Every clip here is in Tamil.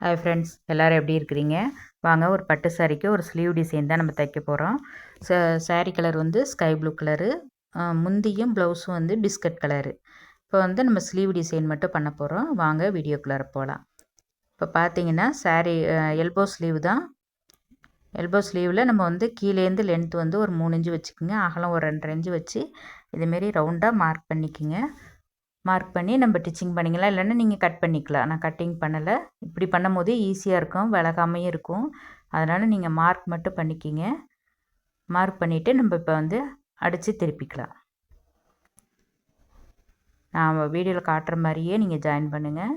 ஹாய் ஃப்ரெண்ட்ஸ் எல்லோரும் எப்படி இருக்கிறீங்க? வாங்க ஒரு பட்டு சாரிக்கு ஒரு ஸ்லீவ் டிசைன் தான் நம்ம தைக்க போகிறோம் ச சாரீ கலர் வந்து ஸ்கை ப்ளூ கலரு முந்தியும் ப்ளவுஸும் வந்து பிஸ்கட் கலரு இப்போ வந்து நம்ம ஸ்லீவ் டிசைன் மட்டும் பண்ண போகிறோம் வாங்க வீடியோக்குள்ளார போகலாம் இப்போ பார்த்தீங்கன்னா சாரீ எல்போ ஸ்லீவ் தான். எல்போ ஸ்லீவில் நம்ம வந்து கீழேருந்து லென்த் வந்து ஒரு மூணு இன்ச்சு வச்சுக்கோங்க. அகலம் ஒரு ரெண்டரை இன்ச்சு வச்சு இதுமாரி ரவுண்டாக மார்க் பண்ணிக்கோங்க. மார்க் பண்ணி நம்ம டிச்சிங் பண்ணிக்கலாம். இல்லைன்னா நீங்கள் கட் பண்ணிக்கலாம். நான் கட்டிங் பண்ணலை. இப்படி பண்ணும் போதே ஈஸியாக இருக்கும். விலகாமையும் இருக்கும். அதனால் நீங்கள் மார்க் மட்டும் பண்ணிக்கிங்க. மார்க் பண்ணிவிட்டு நம்ம இப்போ வந்து அடித்து திருப்பிக்கலாம். நான் வீடியோவில் காட்டுற மாதிரியே நீங்கள் ஜாயின் பண்ணுங்கள்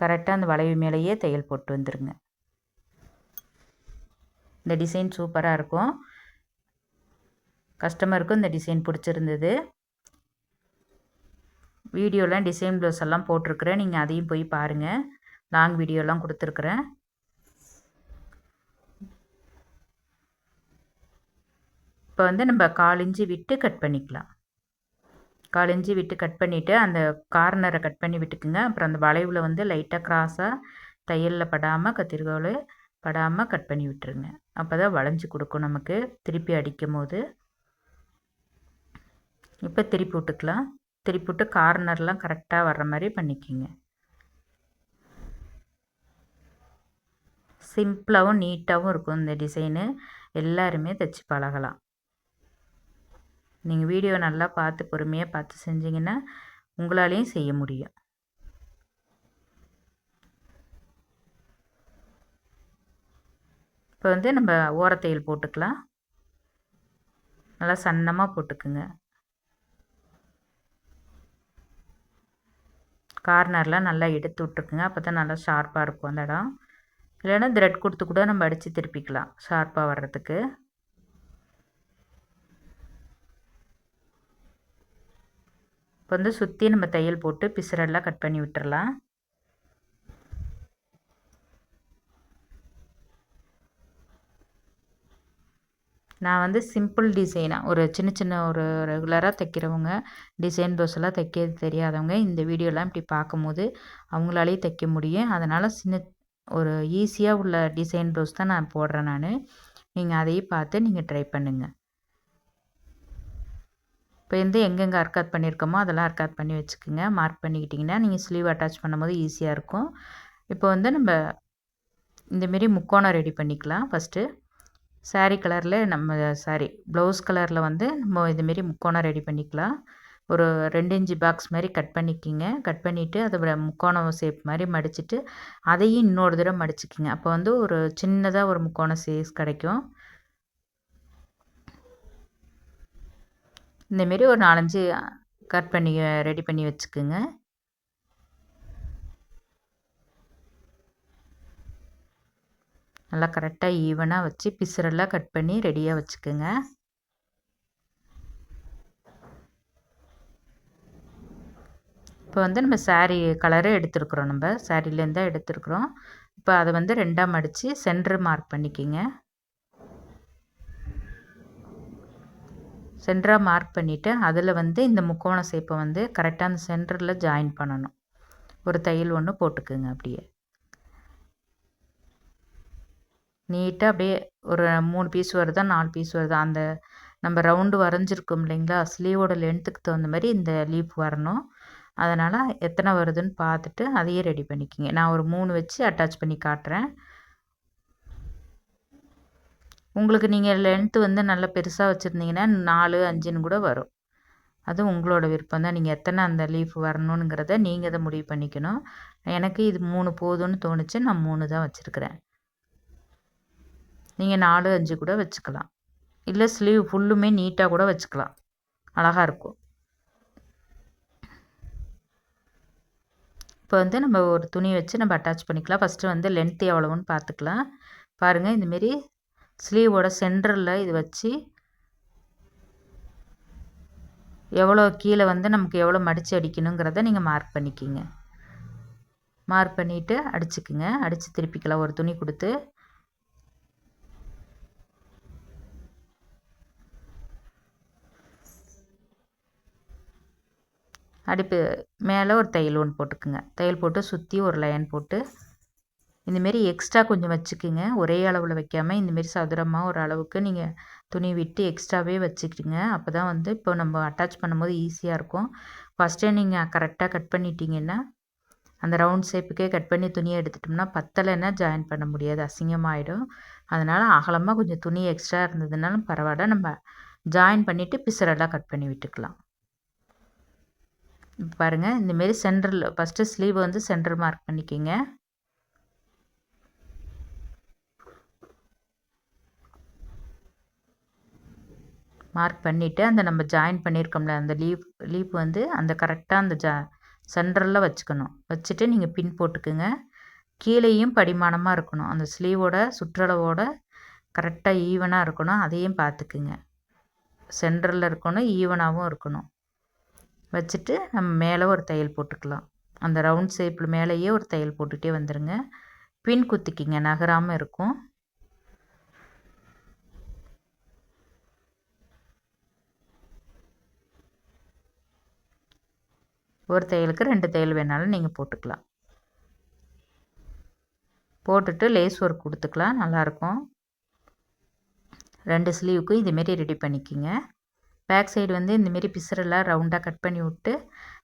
கரெக்டாக அந்த வளைவு மேலேயே தையல் போட்டு வந்துடுங்க இந்த டிசைன் சூப்பராக இருக்கும். கஸ்டமருக்கும் இந்த டிசைன் பிடிச்சிருந்தது. வீடியோலாம் டிசைன் ப்ளவுஸ் எல்லாம் போட்டிருக்கிறேன். நீங்கள் அதையும் போய் பாருங்கள் லாங் வீடியோலாம் கொடுத்துருக்குறேன். இப்போ வந்து நம்ம கால் இஞ்சி விட்டு கட் பண்ணிக்கலாம். கால் இஞ்சி விட்டு கட் பண்ணிவிட்டு அந்த கார்னரை கட் பண்ணி விட்டுக்குங்க. அப்புறம் அந்த வளைவில் வந்து லைட்டாக க்ராஸாக தையலில் படாமல் கத்திரிக்கோள் படாமல் கட் பண்ணி விட்டுருங்க. அப்போ தான் வளைஞ்சி கொடுக்கும் நமக்கு. திருப்பி அடிக்கும் போது இப்போ திருப்பி விட்டுக்கலாம். திருப்பி விட்டு கார்னர்லாம் கரெக்டாக வர்ற மாதிரி பண்ணிக்கிங்க. சிம்பிளாகவும் நீட்டாகவும் இருக்கும் இந்த டிசைனு எல்லாருமே தைச்சி பழகலாம். நீங்கள் வீடியோ நல்லா பார்த்து பொறுமையாக பார்த்து செஞ்சிங்கன்னா உங்களாலேயும் செய்ய முடியும். இப்போ வந்து நம்ம ஓரத்தையில் போட்டுக்கலாம். நல்லா சன்னமாக போட்டுக்குங்க. கார்னர்லாம் நல்லா எடுத்து விட்ருக்குங்க அப்போ தான் நல்லா ஷார்ப்பாக இருக்கும் அந்த இடம். இல்லைன்னா த்ரெட் கொடுத்து கூட நம்ம அடித்து திருப்பிக்கலாம் ஷார்ப்பாக வர்றதுக்கு. இப்போ வந்து சுற்றி நம்ம தையல் போட்டு பிசுரெல்லாம் கட் பண்ணி விட்டுறலாம். நான் வந்து சிம்பிள் டிசைனாக ஒரு சின்ன சின்ன ஒரு ரெகுலராக தைக்கிறவங்க டிசைன் ப்ளவுஸ் எல்லாம் தைக்க தெரியாதவங்க இந்த வீடியோலாம் இப்படி பார்க்கும்போது அவங்களாலேயும் தைக்க முடியும். அதனால் சின்ன ஒரு ஈஸியாக உள்ள டிசைன் ப்ளவுஸ் தான் நான் போடுறேன் நான். நீங்கள் அதையும் பார்த்து நீங்கள் ட்ரை பண்ணுங்கள் இப்போ வந்து எங்கெங்கே அர்க்காட் பண்ணியிருக்கோமோ அதெல்லாம் அர்க்காட் பண்ணி வச்சுக்கோங்க. மார்க் பண்ணிக்கிட்டிங்கன்னா நீங்கள் ஸ்லீவ் அட்டாச் பண்ணும்போது ஈஸியாக இருக்கும். இப்போ வந்து நம்ம இந்தமாரி முக்கோணம் ரெடி பண்ணிக்கலாம். ஃபஸ்ட்டு சாரீ கலரில் நம்ம சாரி ப்ளவுஸ் கலரில் வந்து நம்ம இதுமாரி முக்கோணம் ரெடி பண்ணிக்கலாம். ஒரு ரெண்டு இன்ச்சு பாக்ஸ் மாதிரி கட் பண்ணிக்கிங்க. கட் பண்ணிவிட்டு அதை முக்கோணம் ஷேப் மாதிரி மடிச்சுட்டு அதையும் இன்னொரு தடவை மடிச்சுக்கிங்க. அப்போ வந்து ஒரு சின்னதாக ஒரு முக்கோணம் சைஸ் கிடைக்கும். இந்தமாரி ஒரு நாலஞ்சு கட் பண்ணி ரெடி பண்ணி வச்சுக்கோங்க. நல்லா கரெக்டாக ஈவனாக வச்சு பிசுரெல்லாம் கட் பண்ணி ரெடியாக வச்சுக்கோங்க. இப்போ வந்து நம்ம சாரீ கலரே எடுத்துருக்குறோம் நம்ம. சாரீலேருந்து தான் எடுத்துருக்குறோம். இப்போ அதை வந்து ரெண்டாக மடித்து சென்ட்ரு மார்க் பண்ணிக்கிங்க. சென்டராக மார்க் பண்ணிவிட்டு அதில் வந்து இந்த முக்கோண சேப்பை வந்து கரெக்டாக அந்த சென்டரில் ஜாயின் பண்ணணும். ஒரு தையல் ஒன்று போட்டுக்குங்க அப்படியே. நீட்டாக அப்படியே ஒரு மூணு பீஸ் வருதா நாலு பீஸ் வருதா? அந்த நம்ம ரவுண்டு வரைஞ்சிருக்கோம் இல்லைங்களா? ஸ்லீவோட லென்த்துக்கு தகுந்த மாதிரி இந்த லீஃப் வரணும். அதனால் எத்தனை வருதுன்னு பார்த்துட்டு அதையே ரெடி பண்ணிக்கிங்க. நான் ஒரு மூணு வச்சு அட்டாச் பண்ணி காட்டுறேன். உங்களுக்கு நீங்கள் லென்த்து வந்து நல்லா பெருசாக வச்சுருந்தீங்கன்னா நாலு அஞ்சுன்னு கூட வரும். அது உங்களோட விருப்பம் தான். நீங்கள் எத்தனை அந்த லீஃப் வரணுங்கிறத நீங்கள் தான் முடிவு பண்ணிக்கணும். எனக்கு இது மூணு போதும்னு தோணுச்சு. நான் மூணு தான் வச்சுருக்கிறேன். நீங்கள் நாலு அஞ்சு கூட வச்சுக்கலாம். இல்லை ஸ்லீவ் ஃபுல்லுமே நீட்டாக கூட வச்சுக்கலாம். அழகாக இருக்கும். இப்போ வந்து நம்ம ஒரு துணி வச்சு நம்ம அட்டாச் பண்ணிக்கலாம். ஃபஸ்ட்டு வந்து லென்த்து எவ்வளோன்னு பார்த்துக்கலாம். பாருங்கள் இந்தமாரி ஸ்லீவோட சென்டரில் இது வச்சு எவ்வளோ கீழே வந்து நமக்கு எவ்வளோ மடித்து அடிக்கணுங்கிறத நீங்கள் மார்க் பண்ணிக்கிங்க. மார்க் பண்ணிவிட்டு அடிச்சுக்குங்க. அடித்து திருப்பிக்கலாம். ஒரு துணி கொடுத்து அடுப்பு மேலே ஒரு தையல் ஒன்று போட்டுக்குங்க. தையல் போட்டு சுற்றி ஒரு லைன் போட்டு இந்தமாரி எக்ஸ்ட்ரா கொஞ்சம் வச்சுக்குங்க. ஒரே அளவில் வைக்காமல் இந்தமாரி சதுரமாக ஒரு அளவுக்கு நீங்கள் துணி விட்டு எக்ஸ்ட்ராவே வச்சுக்கிட்டுங்க அப்போ தான் வந்து இப்போ நம்ம அட்டாச் பண்ணும்போது ஈஸியாக இருக்கும். ஃபஸ்ட்டே நீங்கள் கரெக்டாக கட் பண்ணிட்டீங்கன்னா அந்த ரவுண்ட் ஷேப்புக்கே கட் பண்ணி துணியை எடுத்துட்டோம்னா பத்தலைன்னா ஜாயின் பண்ண முடியாது. அசிங்கமாகிடும் அதனால் அகலமாக கொஞ்சம் துணி எக்ஸ்ட்ரா இருந்ததுனாலும் பரவாயில்ல. நம்ம ஜாயின் பண்ணிவிட்டு பிசரெல்லாம் கட் பண்ணி விட்டுக்கலாம். பாருங்கள் இந்தமாரி சென்டரில் ஃபஸ்ட்டு ஸ்லீவ் வந்து சென்டர் மார்க் பண்ணிக்கிங்க. மார்க் பண்ணிவிட்டு அந்த நம்ம ஜாயின் பண்ணியிருக்கோம்ல அந்த லீவ் லீப் வந்து அந்த கரெக்டாக அந்த ஜா சென்டரில் வச்சுக்கணும். வச்சுட்டு நீங்கள் பின் போட்டுக்குங்க. கீழேயும் படிமானமாக இருக்கணும். அந்த ஸ்லீவோட சுற்றளவோட கரெக்டாக ஈவனாக இருக்கணும். அதையும் பார்த்துக்குங்க சென்டரில் இருக்கணும் ஈவனாகவும் இருக்கணும். வச்சுட்டு நம்ம மேலே ஒரு தையல் போட்டுக்கலாம். அந்த ரவுண்ட் ஷேப்பில் மேலேயே ஒரு தையல் போட்டுகிட்டே வந்துடுங்க பின் குத்திக்கிங்க நகராமல் இருக்கும். ஒரு தையலுக்கு ரெண்டு தையல் வேணாலும் நீங்கள் போட்டுக்கலாம். போட்டுட்டு லேஸ் ஒர்க் கொடுத்துக்கலாம் நல்லாயிருக்கும் ரெண்டு ஸ்லீவுக்கும் இதுமாரி ரெடி பண்ணிக்கிங்க. பேக் சைடு வந்து இந்தமாரி பிசரெல்லாம் ரவுண்டாக கட் பண்ணி விட்டு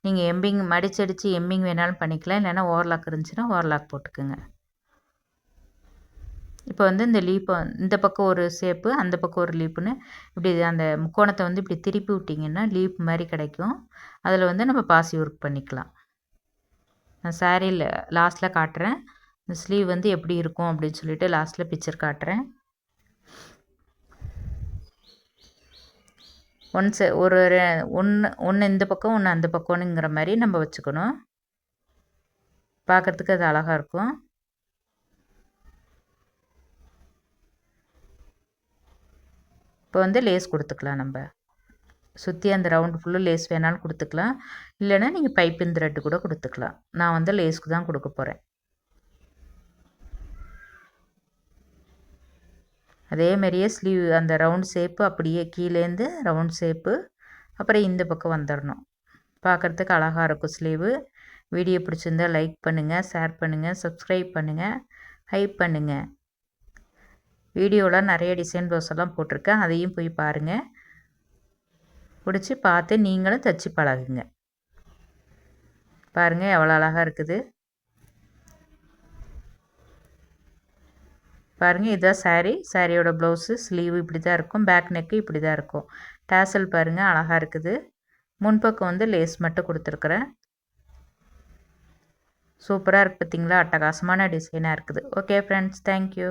நீங்கள் எம்பிங் மடிச்சடித்து எம்பிங் வேணாலும் பண்ணிக்கலாம். இல்லைன்னா ஓவர்லாக் இருந்துச்சுன்னா ஓவர்லாக் போட்டுக்குங்க. இப்போ வந்து இந்த லீப்பை இந்த பக்கம் ஒரு ஷேப்பு அந்த பக்கம் ஒரு லீப்புன்னு இப்படி அந்த முக்கோணத்தை வந்து இப்படி திருப்பி விட்டிங்கன்னா லீப் மாதிரி கிடைக்கும். அதில் வந்து நம்ம பாசி ஒர்க் பண்ணிக்கலாம். நான் சாரியில் லாஸ்ட்டில் காட்டுறேன். இந்த ஸ்லீவ் வந்து எப்படி இருக்கும் அப்படின்னு சொல்லிட்டு லாஸ்ட்டில் பிக்சர் காட்டுறேன். ஒன்ஸ் ஒரு ஒன்று ஒன்று இந்த பக்கம் ஒன்று அந்த பக்கம்னுங்கிற மாதிரி நம்ம வச்சுக்கணும். பார்க்குறதுக்கு அது அழகாக இருக்கும். இப்போ வந்து லேஸ் கொடுத்துக்கலாம் நம்ம. சுற்றி அந்த ரவுண்டு ஃபுல்லு லேஸ் வேணாலும் கொடுத்துக்கலாம். இல்லைன்னா நீங்கள் பைப்பின் த்ரெட்டு கூட கொடுத்துக்கலாம். நான் வந்து லேஸ்க்கு தான் கொடுக்க போகிறேன் அதே மாதிரியே ஸ்லீவ் அந்த ரவுண்ட் ஷேப்பு அப்படியே கீழேருந்து ரவுண்ட் ஷேப்பு அப்புறம் இந்த பக்கம் வந்துடணும் பார்க்குறதுக்கு அழகாக இருக்கும் ஸ்லீவு வீடியோ பிடிச்சிருந்தால் லைக் பண்ணுங்கள் ஷேர் பண்ணுங்கள் சப்ஸ்கிரைப் பண்ணுங்கள் ஹைப் பண்ணுங்கள் வீடியோவில் நிறைய டிசைன் ப்ளவுஸ் எல்லாம் போட்டிருக்கேன் அதையும் போய் பாருங்கள் பிடிச்சி பார்த்து நீங்களும் தைச்சி பழகுங்க. பாருங்கள் எவ்வளோ அழகாக இருக்குது. பாருங்கள் இதுதான் சாரீ சாரியோட ப்ளவுஸு ஸ்லீவ் இப்படி தான் இருக்கும். பேக் நெக்கு இப்படி தான் இருக்கும். டேசல் பாருங்கள் அழகாக இருக்குது. முன்பக்கம் வந்து லேஸ் மட்டும் கொடுத்துருக்குறேன். சூப்பராக இருக்குது பார்த்தீங்களா அட்டகாசமான டிசைனாக இருக்குது. Okay friends thank you